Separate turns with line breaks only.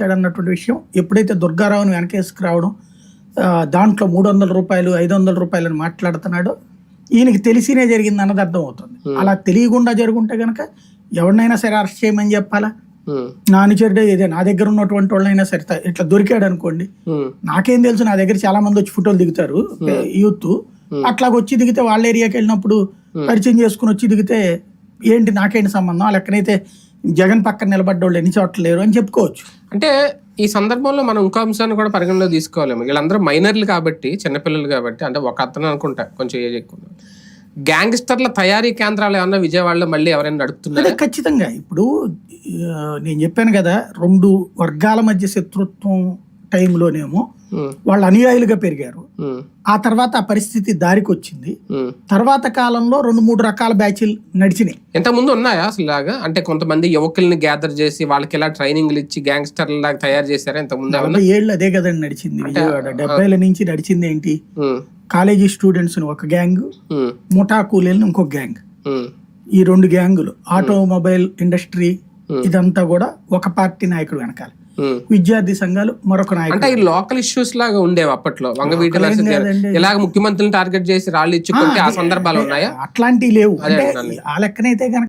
ఇచ్చాడు అన్నటువంటి విషయం ఎప్పుడైతే దుర్గారావుని వెనకేసుకురావడం ఆ, దాంట్లో మూడు వందల రూపాయలు ఐదు వందల రూపాయలు అని మాట్లాడుతున్నాడో ఈయనకి తెలిసినే జరిగింది అన్నది అర్థం అవుతుంది అలా తెలియకుండా జరుగుంటే గనక ఎవరినైనా సరే అరెస్ట్ చేయమని చెప్పాలా? నా అనుచరుడే ఇదే నా దగ్గర ఉన్నటువంటి వాళ్ళైనా సరే ఇట్లా దొరికాడు అనుకోండి. నాకేం తెలుసు నా దగ్గర చాలా మంది వచ్చి ఫోటోలు దిగుతారు యూత్. అట్లాగ వచ్చి దిగితే వాళ్ళ ఏరియాకి వెళ్ళినప్పుడు పరిచయం చేసుకుని వచ్చి దిగితే ఏంటి నాకేంటి సంబంధం? ఆ లెక్కనైతే జగన్ పక్కన నిలబడ్డోళ్ళు ఎన్ని చోట్ల లేరు అని చెప్పుకోవచ్చు.
అంటే ఈ సందర్భంలో మనం ఇంకో అంశాన్ని కూడా పరిగణలో తీసుకోలేము. వీళ్ళందరూ మైనర్లు కాబట్టి చిన్నపిల్లలు కాబట్టి అంటే ఒక అతను అనుకుంటా కొంచెం ఏజ్ ఎక్కువ గ్యాంగ్స్టర్ల తయారీ కేంద్రాలు ఏమన్నా విజయవాడలో మళ్ళీ ఎవరైనా నడుపుతున్నారా?
ఖచ్చితంగా. ఇప్పుడు నేను చెప్పాను కదా రెండు వర్గాల మధ్య శత్రుత్వం టైంలోనేమో వాళ్ళు అనుయాయులుగా పెరిగారు. ఆ తర్వాత ఆ పరిస్థితి దారికి వచ్చింది. తర్వాత కాలంలో రెండు మూడు రకాల బ్యాచ్లు నడిచినాయి.
ఇంతకుముందు ఉన్నాయా అసలు ఇలాగా? అంటే కొంతమంది యువకుల్ని గ్యాదర్ చేసి వాళ్ళకి ఇలా ట్రైనింగ్లు ఇచ్చి గ్యాంగ్స్టర్ల లాగా తయారు చేశారా ఇంతకుముందు
ఏళ్ళు అదే కదండి నడిచింది డెబ్బైల నుంచి నడిచింది ఏంటి? కాలేజీ స్టూడెంట్స్ ఒక గ్యాంగ్ ముఠా కూలీలను ఇంకొక గ్యాంగ్ ఈ రెండు గ్యాంగులు ఆటోమొబైల్ ఇండస్ట్రీ ఇదంతా కూడా ఒక పార్టీ నాయకుడు వెనకాల. విద్యార్థి సంఘాలు మరొక నాయకుడు.
అంటే ఈ లోకల్ ఇష్యూస్ లాగా ఉండేవి అప్పట్లో. వంగవీటి. ఇలాగ ముఖ్యమంత్రులను టార్గెట్ చేసి రాళ్ళు ఇచ్చుకుంటే ఆ సందర్భాలు ఉన్నాయా?
అట్లాంటివి లేవు. అంటే. ఆ లెక్కనైతే కనుక